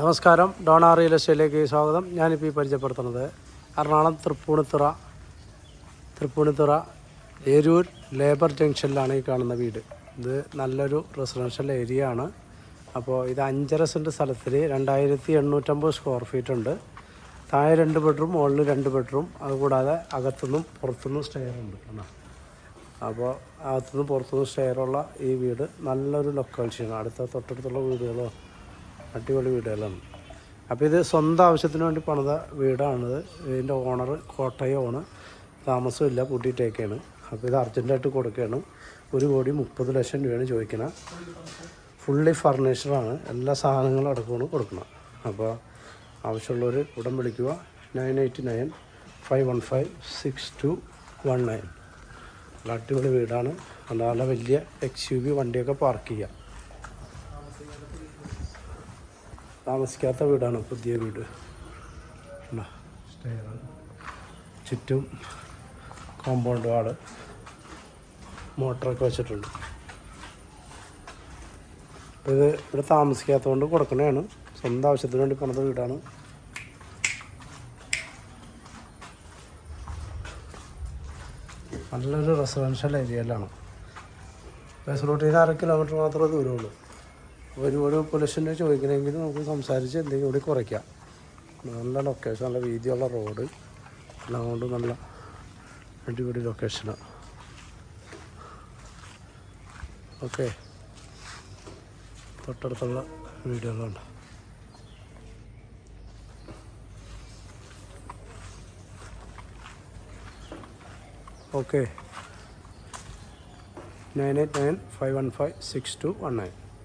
നമസ്കാരം. Donna real എസ്റ്റേറ്റിലേക്ക് സ്വാഗതം. ഞാനിപ്പോൾ ഈ പരിചയപ്പെടുത്തുന്നത് എറണാകുളം തൃപ്പൂണിത്തുറ തൃപ്പൂണിത്തുറ ഏരൂർ ലേബർ ജംഗ്ഷനിലാണ് ഈ കാണുന്ന വീട്. ഇത് നല്ലൊരു റെസിഡൻഷ്യൽ ഏരിയ ആണ്. അപ്പോൾ ഇത് അഞ്ചര സെന്റ് സ്ഥലത്തിൽ രണ്ടായിരത്തി എണ്ണൂറ്റമ്പത് സ്ക്വയർ ഫീറ്റ് ഉണ്ട്. താഴെ രണ്ട് ബെഡ്റൂം മുകളിൽ രണ്ട് ബെഡ്റൂം. അതുകൂടാതെ അകത്തുനിന്നും പുറത്തുനിന്നും സ്റ്റെയർ ഉണ്ട് കേട്ടോ. അപ്പോൾ അകത്തുനിന്ന് പുറത്തുനിന്ന് സ്റ്റെയറുള്ള ഈ വീട് നല്ലൊരു ലൊക്കാലിറ്റിയാണ് അടുത്ത തൊട്ടടുത്തുള്ള വീടുകളോ അടിപൊളി വീടുകളാണ്. അപ്പോൾ ഇത് സ്വന്തം ആവശ്യത്തിന് വേണ്ടി പണിത വീടാണിത് ഇതിന്റെ ഓണർ കോട്ടയമാണ് താമസമില്ല പൂട്ടിയിട്ടേക്കാണ്. അപ്പോൾ ഇത് അർജന്റായിട്ട് കൊടുക്കുകയാണ്. ഒരു കോടി മുപ്പത് ലക്ഷം രൂപയാണ് ചോദിക്കുന്നത് ഫുള്ളി ഫർണിച്ചറാണ് എല്ലാ സാധനങ്ങളും അടക്കമാണ് കൊടുക്കണം. അപ്പോൾ ആവശ്യമുള്ളവർ ഉടൻ വിളിക്കുക. Nine eight nine five one five six two one nine. നല്ല അടിപൊളി വീടാണ്. നല്ല നല്ല വലിയ എക്സ് യു വി വണ്ടിയൊക്കെ പാർക്ക് ചെയ്യാം. താമസിക്കാത്ത വീടാണ് പുതിയ വീട്. ചുറ്റും കോമ്പൗണ്ട് വാൾ മോട്ടറൊക്കെ വെച്ചിട്ടുണ്ട്. ഇത് ഇവിടെ താമസിക്കാത്തതുകൊണ്ട് കൊടുക്കണതാണ് സ്വന്തം ആവശ്യത്തിന് വേണ്ടി പണിത വീടാണ്. നല്ലൊരു റെസിഡൻഷ്യൽ ഏരിയയിലാണ് ബസ് റൂട്ടിൽ നിന്ന് അര കിലോമീറ്റർ മാത്രമേ ദൂരമുള്ളൂ. ഒരു പൊലൂഷന്റെ ചോദിക്കണമെങ്കിൽ നമുക്ക് സംസാരിച്ച് എന്തെങ്കിലും കൂടി കുറയ്ക്കാം. നല്ല ലൊക്കേഷൻ നല്ല വീതിയുള്ള റോഡ് എല്ലാം നല്ല അടിപൊളി ലൊക്കേഷനാണ് ഓക്കെ തൊട്ടടുത്തുള്ള വീഡിയോകളുണ്ട് okay nine eight nine five one five six two one nine